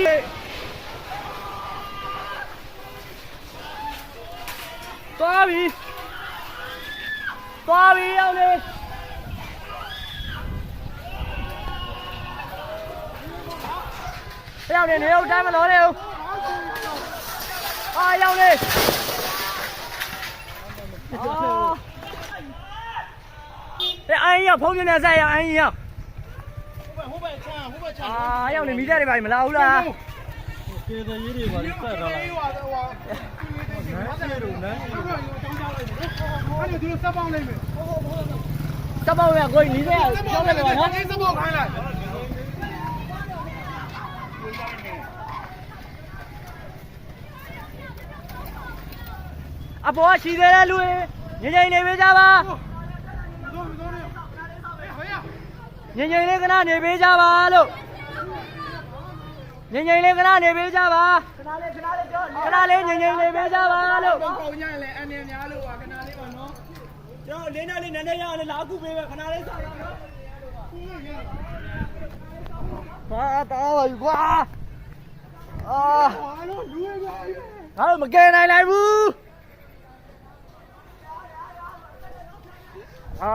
ပြီသွားပြီသွားပြီအောင်လေရောက်နေနေဟုတ်တိုင်းမလို့နေဟုတ်အာရောက်နေအော်အဲအိုင်းရောက်ဖုန်းပြနေဆက်ရောက်အိုင်းရောက် ဟိုဘက်ချမ်းဟိုဘက်ချမ်းအာရောက်နေမိတဲ့တွေပါမလာဘူးလားကျေးဇူးရေးတွေပါလိဆက်တော့လိုက်ဟိုဟိုနန်းကျေတို့နန်းကျေတို့အဲ့ဒီစပောင်းလိုက်မယ်စပောက်ရကိုနီးတဲ့ပြောတယ်ကွာနော်စပောင်းခိုင်းလိုက်အပေါ်ရှိသေးတဲ့လူငင်ငင်နေပေးကြပါတို့တို့နေဟေးဟေး ငင်ငင်လေးခဏနေပေးကြပါလို့ငင်ငင်လေးခဏနေပေးကြပါခဏလေးခဏလေးပြောခဏလေးငင်ငင်နေပေးကြပါလို့တော့ပေါင်းညလဲအနေများလို့ပါခဏလေးပါနော်ကျွန်တော်လင်းနဲ့လေးနည်းနည်းရအောင်လာခုပေးပဲခဏလေးစောင့်ရအောင်ဟာတာပါယူကွာအာဟာလို့လူရပါငါတို့မကယ်နိုင်လိုက်ဘူးအာ